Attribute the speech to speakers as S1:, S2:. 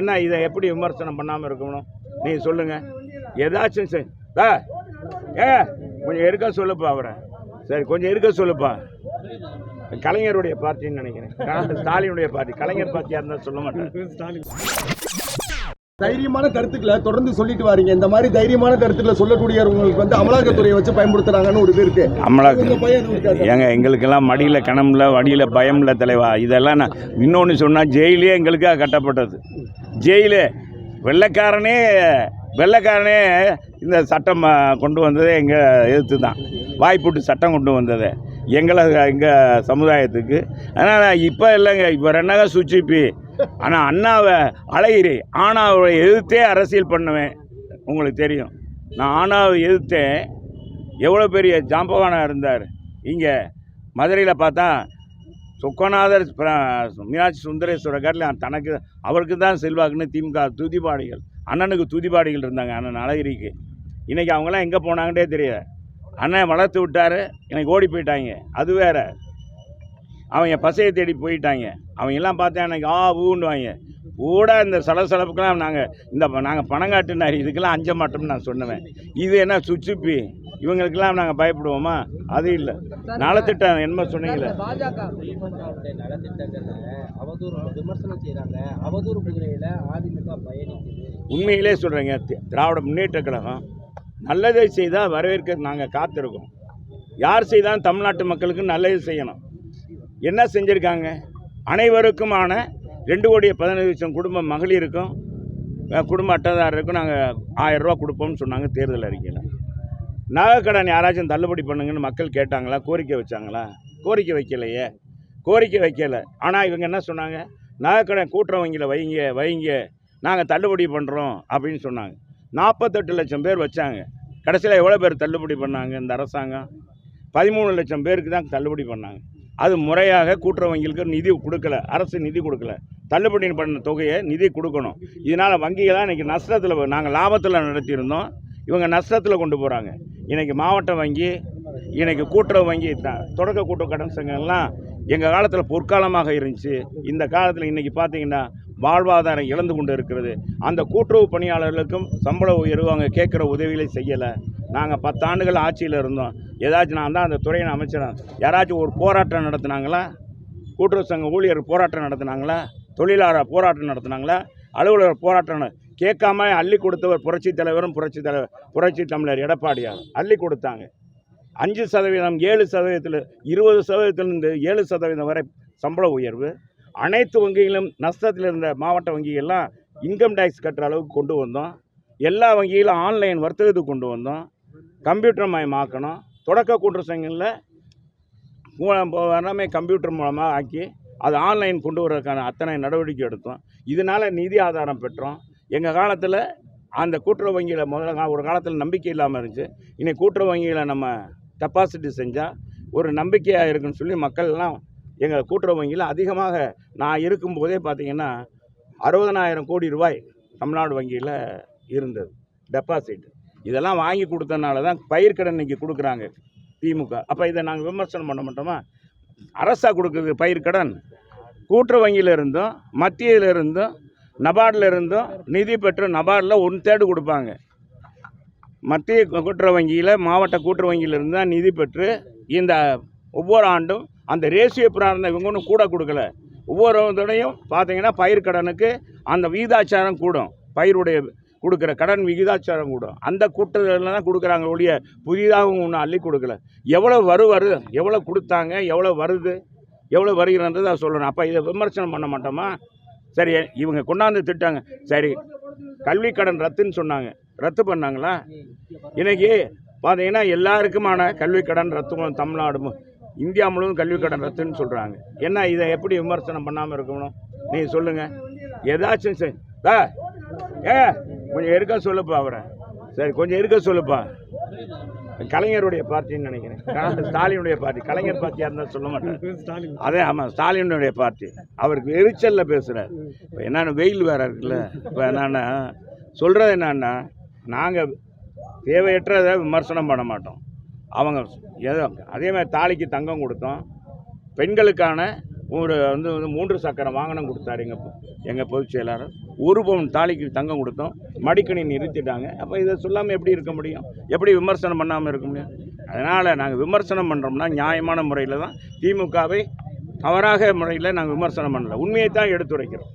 S1: என்ன இதை எப்படி விமர்சனம் பண்ணாமல் இருக்கணும்? நீங்கள் சொல்லுங்கள் ஏதாச்சும் சரி ஆ ஏ கொஞ்சம் இருக்க சொல்லுப்பா அவரை. சரி கொஞ்சம் இருக்க சொல்லுப்பா. கலைஞருடைய பார்ட்டின்னு நினைக்கிறேன். ஸ்டாலினுடைய பார்ட்டி. கலைஞர் பார்ட்டியாக இருந்தால் சொல்ல மாட்டேன்
S2: தைரியமான கருத்துக்களை தொடர்ந்து சொல்லிட்டு வாரீங்க. இந்த மாதிரி தைரியமான கருத்துக்களை சொல்லக்கூடியவங்களுக்கு வந்து அமலாக்கத்துறையை வச்சு பயன்படுத்துறாங்கன்னு ஒரு இது இருக்கு.
S1: அமலாக்க? ஏங்க எங்களுக்கெல்லாம் மடியில் கணம்ல வடியில் பயம்ல தலைவா இதெல்லாம் நான் இன்னொன்று சொன்னால் ஜெயிலே எங்களுக்காக கட்டப்பட்டது. ஜெயிலு. வெள்ளைக்காரனே வெள்ளைக்காரனே இந்த சட்டம் கொண்டு வந்ததே எங்கள் எதிர்த்து தான். வாய்ப்புட்டு சட்டம் கொண்டு வந்தது. எங்களை எங்கள் சமுதாயத்துக்கு. ஆனால் இப்போ இல்லைங்க இப்போ ரெண்டாக சுச்சிப்பி ஆனால் அண்ணாவை அழகிரி ஆனாவை எதிர்த்தே அரசியல் பண்ணுவேன். உங்களுக்கு தெரியும். நான் ஆனாவை எதிர்த்தேன் எவ்வளோ பெரிய ஜாம்பவானாக இருந்தார். இங்கே மதுரையில் பார்த்தா சொக்கநாதர் மீனாட்சி சுந்தரேஸ்வரர் காட்டில் தனக்கு அவருக்கு தான் செல்வாக்குன்னு திமுக துதிபாடிகள் அண்ணனுக்கு துதிபாடிகள் இருந்தாங்க அண்ணன் அழகிரிக்கு. இன்றைக்கி அவங்களாம் எங்கே போனாங்கன்னே தெரியல. அண்ணன் வளர்த்து விட்டாரு எனக்கு ஓடி போயிட்டாங்க. அது வேறு. அவங்க பசையை தேடி போயிட்டாங்க. அவங்க எல்லாம் பார்த்தா எனக்கு ஆ ஊண்டுவாங்க கூட இந்த சலசலப்புக்கெல்லாம் நாங்கள் இந்த நாங்கள் பணம் காட்டுனாரு இதுக்கெல்லாம் அஞ்ச மாட்டோம்னு நான் சொன்னேன் இது என்ன சுச்சுப்பி? இவங்களுக்கெல்லாம் நாங்கள் பயப்படுவோமா? அது இல்லை. நலத்திட்டம் என்ன சொன்னீங்களே.
S3: பாஜக
S1: உண்மையிலே சொல்கிறேங்க திராவிட முன்னேற்ற கழகம் நல்லதை செய்தால் வரவேற்க நாங்கள் காத்திருக்கோம். யார் செய்தாலும் தமிழ்நாட்டு மக்களுக்கு நல்லது செய்யணும். என்ன செஞ்சுருக்காங்க? அனைவருக்குமான ரெண்டு கோடியே பதினஞ்சு லட்சம் குடும்ப மகளிருக்கும் குடும்ப அட்டைதாரருக்கும் நாங்கள் ஆயரூவா கொடுப்போம்னு சொன்னாங்க தேர்தல் அறிக்கையில். நகைக்கடன் யாராச்சும் தள்ளுபடி பண்ணுங்கன்னு மக்கள் கேட்டாங்களா? கோரிக்கை வச்சாங்களா? கோரிக்கை வைக்கலையே. கோரிக்கை வைக்கலை. ஆனால் இவங்க என்ன சொன்னாங்க? நகைக்கடன் கூட்டுறவங்கில் வைங்க வைங்க. நாங்கள் தள்ளுபடி பண்ணுறோம் அப்படின்னு சொன்னாங்க. நாற்பத்தெட்டு லட்சம் பேர் வச்சாங்க. கடைசியில் எவ்வளோ பேர் தள்ளுபடி பண்ணாங்க இந்த அரசாங்கம்? பதிமூணு லட்சம் பேருக்கு தான் தள்ளுபடி பண்ணாங்க. அது முறையாக கூட்டுறவங்களுக்கு நிதி கொடுக்கல அரசு நிதி கொடுக்கல. தள்ளுபடி பண்ண தொகையை நிதி கொடுக்கணும். இதனால் வங்கிகளாக இன்றைக்கி நஷ்டத்தில் நாங்கள் லாபத்தில் நடத்தியிருந்தோம். இவங்க நஷ்டத்தில் கொண்டு போகிறாங்க இன்றைக்கி மாவட்ட வங்கி இன்றைக்கி கூட்டுறவு வங்கி தொடக்க கூட்டுறவு கடன் சங்கங்கள்லாம் எங்கள் காலத்தில் பொற்காலமாக இருந்துச்சு. இந்த காலத்தில் இன்றைக்கி பார்த்தீங்கன்னா வாழ்வாதாரம் இழந்து கொண்டு இருக்கிறது. அந்த கூட்டுறவு பணியாளர்களுக்கும் சம்பள உயர்வு அவங்க கேட்குற உதவிகளை செய்யலை. நாங்கள் பத்தாண்டுகள் ஆட்சியில் இருந்தோம். ஏதாச்சும் நான் தான் அந்த துறையின் அமைச்சர்? யாராச்சும் ஒரு போராட்டம் நடத்துனாங்களா? கூட்டுறவு சங்க ஊழியர் போராட்டம் நடத்துனாங்களா? தொழிலாளர் போராட்டம் நடத்துனாங்களா? அலுவலர் போராட்டம் கேட்காம அள்ளி கொடுத்தவர் புரட்சி தலைவரும் புரட்சி தலைவர் புரட்சி தமிழர் எடப்பாடியார். அள்ளி கொடுத்தாங்க. அஞ்சு சதவீதம் ஏழு சதவீதத்தில் இருபது சதவீதத்திலிருந்து ஏழு சதவீதம் வரை சம்பள உயர்வு. அனைத்து வங்கிகளும் நஷ்டத்தில் இருந்த மாவட்ட வங்கிகள்லாம் இன்கம் டேக்ஸ் கட்டுற அளவுக்கு கொண்டு வந்தோம். எல்லா வங்கிகளும் ஆன்லைன் வர்த்தகத்துக்கு கொண்டு வந்தோம். கம்ப்யூட்டர் மயமாக்கணும். தொடக்க கூட்டுற சங்கங்களில் எல்லாமே கம்ப்யூட்டர் மூலமாக ஆக்கி அது ஆன்லைன் கொண்டு வர்றதுக்கான அத்தனை நடவடிக்கை எடுத்தோம். இதனால் நிதி ஆதாரம் பெற்றோம். எங்கள் காலத்தில் அந்த கூட்டுறவு வங்கியில் முதல்ல ஒரு காலத்தில் நம்பிக்கை இல்லாமல் இருந்துச்சு. இன்னைக்கு கூட்டுறவு வங்கியில் நம்ம டெபாசிட் செஞ்சால் ஒரு நம்பிக்கையாக இருக்குன்னு சொல்லி மக்கள்லாம் எங்கள் கூட்டுறவு வங்கியில் அதிகமாக நான் இருக்கும்போதே பார்த்தீங்கன்னா அறுபதனாயிரம் கோடி ரூபாய் தமிழ்நாடு வங்கியில் இருந்தது. டெபாசிட் இதெல்லாம் வாங்கி கொடுத்தனால தான் பயிர்க்கடன் இன்றைக்கி கொடுக்குறாங்க திமுக. அப்போ இதை நாங்கள் விமர்சனம் பண்ண மாட்டோமா? அரசாக கொடுக்குது பயிர்க்கடன் கூட்டுறவு வங்கியிலிருந்தும் மத்தியிலிருந்தும் நபார்டில் இருந்தும் நிதி பெற்று நபார்டில் ஒன் தேர்டு கொடுப்பாங்க. மத்திய கூட்டுறவு வங்கியில் மாவட்ட கூட்டுறவு வங்கியிலிருந்து தான் நிதி பெற்று இந்த ஒவ்வொரு ஆண்டும் அந்த ரேஷியோ பிரார்ந்த இவங்க ஒன்றும் கூட கொடுக்கல. ஒவ்வொரு தடையும் பார்த்தீங்கன்னா பயிர் கடனுக்கு அந்த வீதாச்சாரம் கூடும். பயிருடைய கொடுக்குற கடன் விகிதாச்சாரம் கூடும் அந்த கூட்டத்தில் தான் கொடுக்குறாங்க ஒழிய புதிதாக ஒன்றும் அள்ளி கொடுக்கல. எவ்வளோ வரு வருது எவ்வளோ கொடுத்தாங்க எவ்வளோ வருது எவ்வளோ வருகிறன்றதை அதை சொல்லணும். அப்போ இதை விமர்சனம் பண்ண மாட்டோமா? சரி இவங்க கொண்டாந்து திட்டாங்க. சரி கல்வி கடன் ரத்துன்னு சொன்னாங்க. ரத்து பண்ணாங்களா? இன்னைக்கு பார்த்தீங்கன்னா எல்லாருக்குமான கல்வி கடன் ரத்து தமிழ்நாடு இந்தியா முழுவதும் கல்வி கடன் ரத்துன்னு சொல்கிறாங்க என்ன இதை எப்படி விமர்சனம் பண்ணாமல் இருக்கணும்? நீங்கள் சொல்லுங்கள் ஏதாச்சும் செய். ஏ கொஞ்சம் இருக்க சொல்லுப்பா அவரை? சரி கொஞ்சம் இருக்க சொல்லுப்பா? கலைஞருடைய பார்ட்டின்னு நினைக்கிறேன். ஸ்டாலினுடைய பார்ட்டி. கலைஞர் பார்ட்டியாக இருந்தால் சொல்ல மாட்டேன் அதே ஆமாம் ஸ்டாலினுடைய பார்ட்டி. அவருக்கு எரிச்சலில் பேசுகிறார் இப்போ என்னென்ன வெயில் வேறு இருக்குல்ல. இப்போ என்னென்னா சொல்கிறது என்னன்னா நாங்கள் தேவையற்றதை விமர்சனம் பண்ண மாட்டோம். அவங்க ஏதோ அதே மாதிரி தாலிக்கு தங்கம் கொடுத்தோம். பெண்களுக்கான ஒரு வந்து வந்து மூன்று சக்கர வாகனம் கொடுத்தாரு எங்கள் எங்கள் பொதுச் செயலாளர். ஒரு பவுன் தாலிக்கு தங்கம் கொடுத்தோம். மடிக்கணி நிறுத்திட்டாங்க. அப்போ இதை சொல்லாமல் எப்படி இருக்க முடியும்? எப்படி விமர்சனம் பண்ணாமல் இருக்க முடியும்? அதனால் நாங்கள் விமர்சனம் பண்ணுறோம்னா நியாயமான முறையில் தான் திமுகவை தவறாக முறையில் நாங்கள் விமர்சனம் பண்ணல. உண்மையை தான் எடுத்துரைக்கிறோம்.